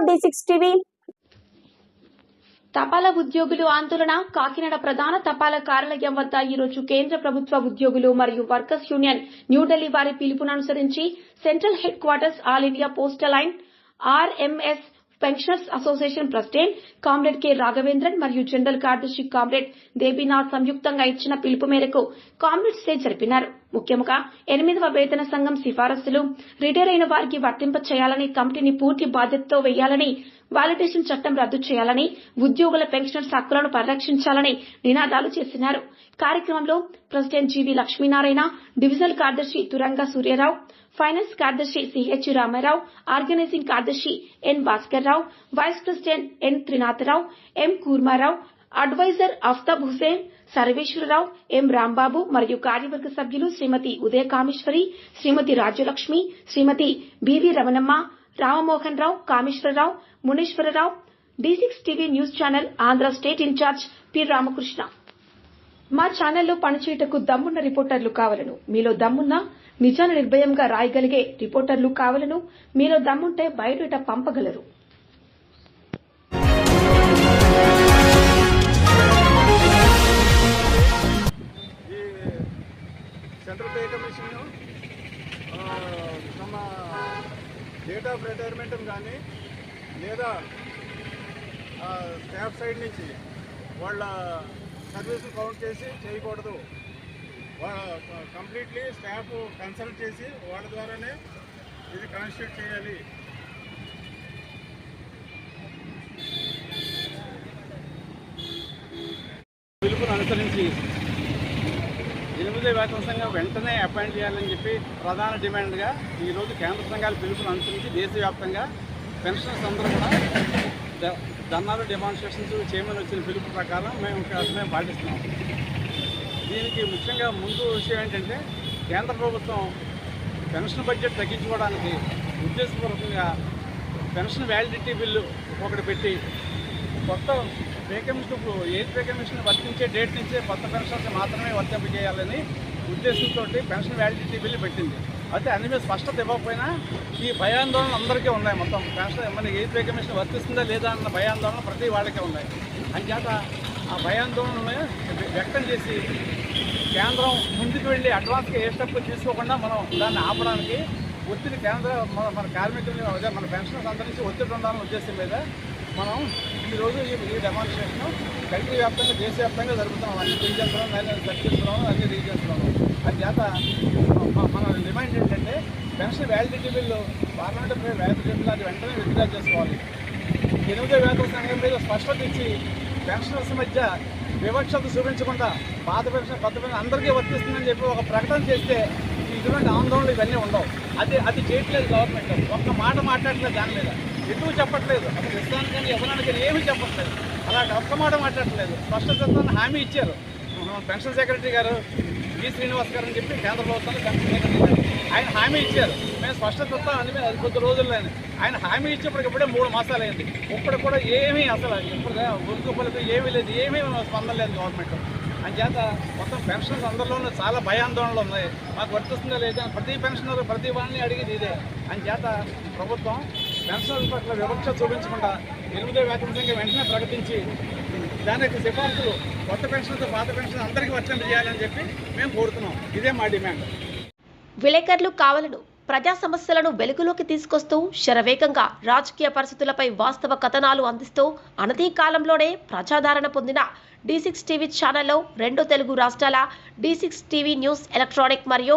తపాల D six TV తపాలా ఉద్యోగులు ఆందోళన కాకినాడ ప్రధాన తపాలా కార్యాలయం వద్ద ఈ రోజు కేంద్ర ప్రభుత్వ ఉద్యోగులు మరియు వర్కర్స్ యూనియన్ న్యూఢిల్లీ వారి పిలుపును అనుసరించి central headquarters all India postal line RMS pensioners association president comrade K Raghavendran మరియు జనరల్ కార్యదర్శి కామ్రేడ్ దేబీనాథ్ సంయుక్తంగా ఇచ్చిన పిలుపు మేరకు కామ్రేడ్స్ డే జరిపినారు. ముఖ్యంగా ఎనిమిదవ వేతన సంఘం సిఫారసులు. రిటైర్ అయిన వారికి వర్తింప చేయాలని కమిటీని పూర్తి బాధ్యతతో వేయాలని వాలిడేషన్ చట్టం రద్దు చేయాలని ఉద్యోగుల పెన్షనర్స్ హక్కులను పరిరక్షించాలని నినాదాలు చేసినారు. కార్యక్రమంలో ప్రెసిడెంట్ జీవి లక్ష్మీనారాయణ డివిజనల్ కార్యదర్శి తురంగ సూర్యారావు ఫైనాన్స్ కార్యదర్శి సిహెచ్ రామారావు ఆర్గనైజింగ్ కార్యదర్శి N Bhaskar Rao vice president N Trinatharao M Kurmarao advisor Aftab Hussain Sarveswararao M Rambabu మరియు కార్యవర్గ సభ్యులు Shrimati Udaya Kameswari Shrimati Rajyalakshmi Shrimati BV Ramanamma Ramamohan Rao Kameswararao Muneswararao D six TV news channel Andhra state incharge P. Ramakrishna. మా ఛానల్లో పనిచేయటకు దమ్మున్న రిపోర్టర్లు కావలను. మీలో దమ్మున్న నిజాన్ని నిర్భయంగా రాయగలిగే రిపోర్టర్లు కావలను. మీలో దమ్ముంటే బయట పంపగలరు. సెంట్రల్ పే కమిషన్ తమ డేట్ ఆఫ్ రిటైర్మెంట్ కానీ లేదా స్టాఫ్ సైడ్ నుంచి వాళ్ళ సర్వీస్ కౌంట్ చేసి చేయకూడదు. కంప్లీట్లీ స్టాఫ్ కన్సల్ట్ చేసి వాళ్ళ ద్వారానే ఇది కాన్స్టిట్యూట్ చేయాలి. పిలుపును అనుసరించి ఎనిమిదో వేతన సంఘం వెంటనే అపాయింట్ చేయాలని చెప్పి ప్రధాన డిమాండ్గా ఈరోజు కేంద్ర సంఘాల పిలుపును అనుసరించి దేశవ్యాప్తంగా పెన్షన్స్ అందరూ కూడా ధర్నాలు డెమాన్స్ట్రేషన్స్ చేయమని వచ్చిన పిలుపు ప్రకారం మేము మేము పాటిస్తున్నాం. దీనికి ముఖ్యంగా ముందు విషయం ఏంటంటే కేంద్ర ప్రభుత్వం పెన్షన్ బడ్జెట్ తగ్గించుకోవడానికి ఉద్దేశపూర్వకంగా పెన్షన్ వ్యాలిడిటీ బిల్లు ఒకటి పెట్టి కొత్త పే కమిషన్ ఇప్పుడు ఎయిత్ పే కమిషన్ వర్తించే డేట్ నుంచే కొత్త పెన్షన్స్ మాత్రమే వర్తింపజేయాలని ఉద్దేశంతో పెన్షన్ వ్యాలిడిటీ బిల్లు పెట్టింది. అయితే అన్ని మీద స్పష్టత ఇవ్వకపోయినా ఈ భయాందోళనలు అందరికీ ఉన్నాయి. మొత్తం పెన్షన్ మన ఎయిత్ పే కమిషన్ వర్తిస్తుందా లేదా అన్న భయాందోళన ప్రతి వాళ్ళకే ఉన్నాయి. అంచేత ఆ భయాందోళన వ్యక్తం చేసి కేంద్రం ముందుకు వెళ్ళి అడ్వాన్స్గా ఏ స్టెప్ తీసుకోకుండా మనం దాన్ని ఆపడానికి ఒత్తిడి కేంద్ర మన కార్మికులు అదే మన పెన్షన్ అందరి నుంచి ఒత్తిడి ఉండాలనే ఉద్దేశం మీద మనం ఈరోజు ఈ ఈ డెమాన్స్ట్రేషన్ కంట్రీ వ్యాప్తంగా దేశవ్యాప్తంగా జరుగుతున్నాం అన్ని రీజన్స్లో చర్చిస్తున్నాము అన్ని రీజన్స్లో అది చేత మన డిమాండ్ ఏంటంటే pension validity bill parliament validity bill అది వెంటనే విత్డ్రా చేసుకోవాలి. ఎనిమిదో వేతన సంఘం మీద స్పష్టత ఇచ్చి పెన్షనర్స్ మధ్య వివక్షత చూపించకుండా పాత పెన్షన్ కొత్త పెన్షన్ అందరికీ వర్తిస్తుందని చెప్పి ఒక ప్రకటన చేస్తే ఇటువంటి ఆందోళనలు ఇవన్నీ ఉండవు. అది అది చేయట్లేదు గవర్నమెంట్ ఒక్క మాట మాట్లాడలేదు దాని మీద. ఎందుకు చెప్పట్లేదు? అసలు ఇస్తాను కానీ ఇవ్వడానికి ఏమీ చెప్పట్లేదు. అలాంటి ఒక్క మాట మాట్లాడట్లేదు స్పష్టతత్వాన్ని హామీ ఇచ్చారు. పెన్షన్ సెక్రటరీ గారు వి శ్రీనివాస్ గారు అని చెప్పి కేంద్ర ప్రభుత్వంలో పెన్షన్ సెక్రటరీ గారు ఆయన హామీ ఇచ్చారు. మేము స్పష్టత అని మేము అది కొద్ది రోజుల్లోనే ఆయన హామీ ఇచ్చేప్పటికిప్పుడే మూడు మాసాలు అయింది. ఇప్పుడు కూడా ఏమీ అసలు ఇప్పుడు ఉరుకు పలుకు ఏమీ లేదు. ఏమీ స్పందన లేదు గవర్నమెంట్. అని చేత మొత్తం పెన్షన్స్ అందరిలోనూ చాలా భయాందోళనలు ఉన్నాయి. మాకు వర్తిస్తుందా లేదా? ప్రతి పెన్షనర్ ప్రతి వాళ్ళని అడిగేది ఇదే. అని చేత ప్రభుత్వం పెన్షనర్ పట్ల వివక్ష చూపించకుండా ఎనిమిదో వేతన సంఖ్య వెంటనే ప్రకటించి దానికి సిఫార్సులు కొత్త పెన్షన్తో పాత పెన్షన్ అందరికీ వర్తింపజేయాలని చెప్పి మేము కోరుతున్నాం. ఇదే మా డిమాండ్. విలేకరులు కావాలను ప్రజా సమస్యలను వెలుగులోకి తీసుకొస్తూ శరవేగంగా రాజకీయ పరిస్థితులపై వాస్తవ కథనాలు అందిస్తూ అనతి కాలంలోనే ప్రజాదరణ పొందిన డి సిక్స్ టీవీ ఛానల్లో రెండు తెలుగు రాష్ట్రాల D six TV news electronic మరియు